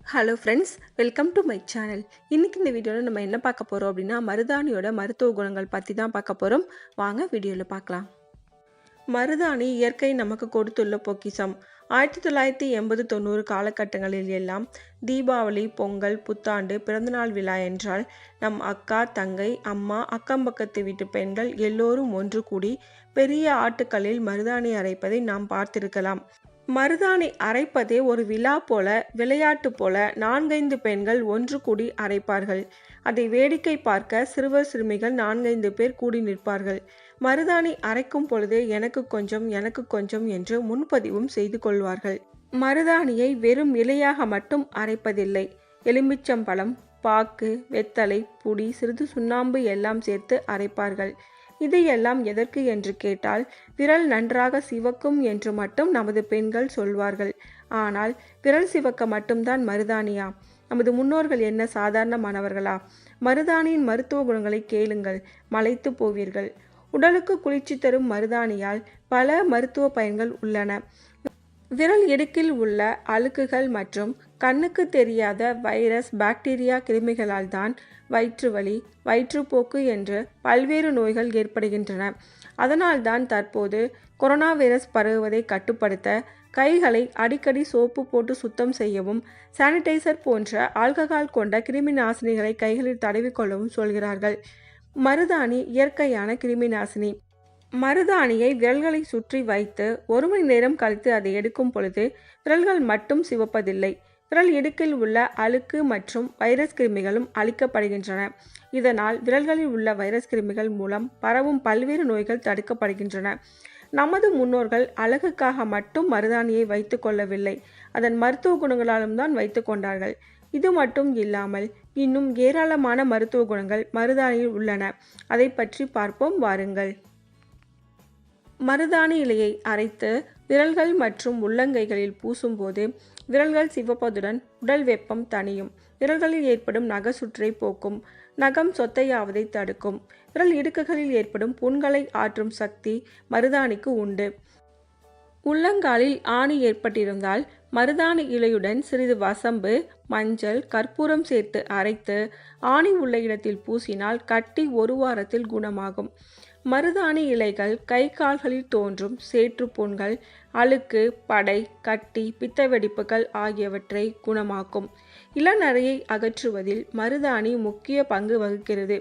Hello friends welcome to my channel இன்றைக்கி இந்த வீடியோவில் நம்ம என்ன பார்க்க போகிறோம் அப்படின்னா மருதாணியோட மருத்துவ குணங்கள் பற்றி தான் பார்க்க போகிறோம் வாங்க வீடியோவில் பார்க்கலாம். மருதாணி இயற்கை நமக்கு கொடுத்துள்ள பொக்கிஷம். ஆயிரத்தி தொள்ளாயிரத்தி எண்பது தொண்ணூறு காலகட்டங்களில் எல்லாம் தீபாவளி பொங்கல் புத்தாண்டு பிறந்தநாள் விழா என்றால் நம் அக்கா தங்கை அம்மா அக்கம் பக்கத்து வீட்டு பெண்கள் எல்லோரும் ஒன்று கூடி பெரிய ஆட்டுக்களில் மருதாணி அரைப்பதை நாம் பார்த்திருக்கலாம். மருதாணி அரைப்பதே ஒரு விழா போல விளையாட்டு போல நான்கைந்து பெண்கள் ஒன்று கூடி அரைப்பார்கள். அதை வேடிக்கை பார்க்க சிறுவர் சிறுமிகள் நான்கைந்து பேர் கூடி நிற்பார்கள். மருதாணி அரைக்கும் பொழுதே எனக்கு கொஞ்சம் எனக்கு கொஞ்சம் என்று முன்பதிவும் செய்து கொள்வார்கள். மருதாணியை வெறும் இலையாக மட்டும் அரைப்பதில்லை. எலுமிச்சம்பழம் பாக்கு வெத்தலை புடி சிறிது சுண்ணாம்பு எல்லாம் சேர்த்து அரைப்பார்கள். இதையெல்லாம் எதற்கு என்று கேட்டால் விரல் நன்றாக சிவக்கும் என்று மட்டும் நமது பெண்கள் சொல்வார்கள். ஆனால் விரல் சிவக்க மட்டும்தான் மருதாணியா? நமது முன்னோர்கள் என்ன சாதாரணமானவர்களா? மருதாணியின் மருத்துவ குணங்களை கேளுங்கள். மலைத்து போவீர்கள். உடலுக்கு குளிர்ச்சி தரும் மருதாணியால் பல மருத்துவ பயன்கள் உள்ளன. விரல் இடுக்கில் உள்ள அழுக்குகள் மற்றும் கண்ணுக்கு தெரியாத வைரஸ் பாக்டீரியா கிருமிகளால் தான் வயிற்று வலி வயிற்றுப்போக்கு என்று பல்வேறு நோய்கள் ஏற்படுகின்றன. அதனால்தான் தற்போது கொரோனா வைரஸ் பரவுவதை கட்டுப்படுத்த கைகளை அடிக்கடி சோப்பு போட்டு சுத்தம் செய்யவும் சானிடைசர் போன்ற ஆல்கஹால் கொண்ட கிருமி நாசினிகளை கைகளில் தடவிக்கொள்ளவும் சொல்கிறார்கள். மருதாணி இயற்கையான கிருமி நாசினி. மருதாணியை விரல்களை சுற்றி வைத்து ஒரு மணி நேரம் கழித்து அதை எடுக்கும் பொழுது விரல்கள் மட்டும் சிவப்பதில்லை. விரல் இடுக்கில் உள்ள அழுக்கு மற்றும் வைரஸ் கிருமிகளும் அழிக்கப்படுகின்றன. இதனால் விரல்களில் உள்ள வைரஸ் கிருமிகள் மூலம் பரவும் பல்வேறு நோய்கள் தடுக்கப்படுகின்றன. நமது முன்னோர்கள் அழகுக்காக மட்டும் மருதாணியை வைத்து கொள்ளவில்லை. அதன் மருத்துவ குணங்களாலும் தான் வைத்து கொண்டார்கள். இது மட்டும் இல்லாமல் இன்னும் ஏராளமான மருத்துவ குணங்கள் மருதாணியில் உள்ளன. அதை பற்றி பார்ப்போம். வாருங்கள். மருதாணி இலையை அரைத்து விரல்கள் மற்றும் உள்ளங்கைகளில் பூசும்போது விரல்கள் சிவப்பதுடன் உடல் வெப்பம் தணியும். விரல்களில் ஏற்படும் நக சுற்றை போக்கும். நகம் சொத்தையாவதை தடுக்கும். விரல் இடுக்குகளில் ஏற்படும் புண்களை ஆற்றும் சக்தி மருதாணிக்கு உண்டு. உள்ளங்காலில் ஆணி ஏற்பட்டிருந்தால் மருதாணி இலையுடன் சிறிது வசம்பு மஞ்சள் கற்பூரம் சேர்த்து அரைத்து ஆணி உள்ள இடத்தில் பூசினால் கட்டி ஒரு வாரத்தில் குணமாகும். மருதாணி இலைகள் கை கால்களில் தோன்றும் சேற்றுப்புண்கள் அழுக்கு படை கட்டி பித்த வெடிப்புகள் ஆகியவற்றை குணமாக்கும். இளநரையை அகற்றுவதில் மருதாணி முக்கிய பங்கு வகிக்கிறது.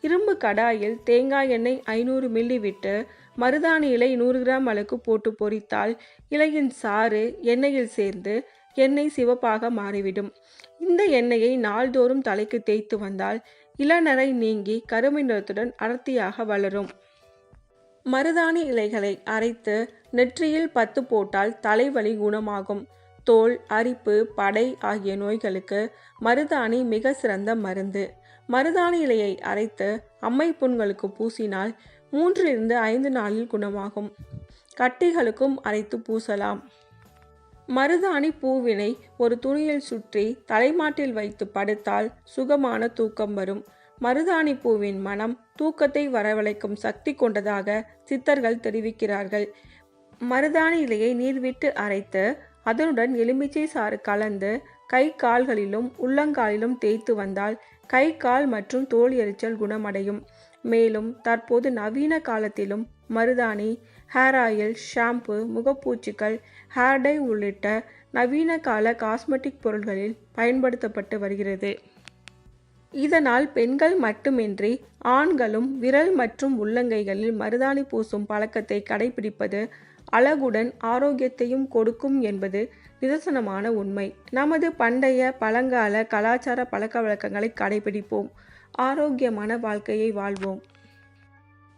இரும்பு கடாயில் தேங்காய் எண்ணெய் ஐநூறு மில்லி விட்டு மருதாணி இலை நூறு கிராம் அளவுக்கு போட்டு பொரித்தால் இலையின் சாறு எண்ணெயில் சேர்ந்து எண்ணெய் சிவப்பாக மாறிவிடும். இந்த எண்ணெயை நாள்தோறும் தலைக்கு தேய்த்து வந்தால் இளநரை நீங்கி கருமை நிறத்துடன் அடர்த்தியாக வளரும். மருதாணி இலைகளை அரைத்து நெற்றியில் பத்து போட்டால் தலைவலி குணமாகும். தோல் அரிப்பு படை ஆகிய நோய்களுக்கு மருதாணி மிக சிறந்த மருந்து. மருதாணி இலையை அரைத்து அம்மை புண்களுக்கு பூசினால் மூன்றிலிருந்து ஐந்து நாளில் குணமாகும். கட்டிகளுக்கும் அரைத்து பூசலாம். மருதாணி பூவினை ஒரு துணியில் சுற்றி தலைமாட்டில் வைத்து படுத்தால் சுகமான தூக்கம் வரும். மருதாணி பூவின் மனம் தூக்கத்தை வரவழைக்கும் சக்தி கொண்டதாக சித்தர்கள் தெரிவிக்கிறார்கள். மருதாணி இலையை நீர் விட்டு அரைத்து அதனுடன் எலுமிச்சை சாறு கலந்து கை கால்களிலும் உள்ளங்காலிலும் தேய்த்து வந்தால் கை கால் மற்றும் தோல் எரிச்சல் குணமடையும். மேலும் தற்போது நவீன காலத்திலும் மருதாணி ஹேர் ஆயில் ஷாம்பு முகப்பூச்சிகள் ஹேர் டை உள்ளிட்ட நவீன கால காஸ்மெட்டிக் பொருட்களில் பயன்படுத்தப்பட்டு வருகிறது. இதனால் பெண்கள் மட்டுமின்றி ஆண்களும் விரல் மற்றும் உள்ளங்கைகளில் மருதாணி பூசும் பழக்கத்தை கடைபிடிப்பது அழகுடன் ஆரோக்கியத்தையும் கொடுக்கும் என்பது நிதர்சனமான உண்மை. நமது பண்டைய பழங்கால கலாச்சார பழக்க வழக்கங்களை கடைபிடிப்போம். ஆரோக்கியமான வாழ்க்கையை வாழ்வோம்.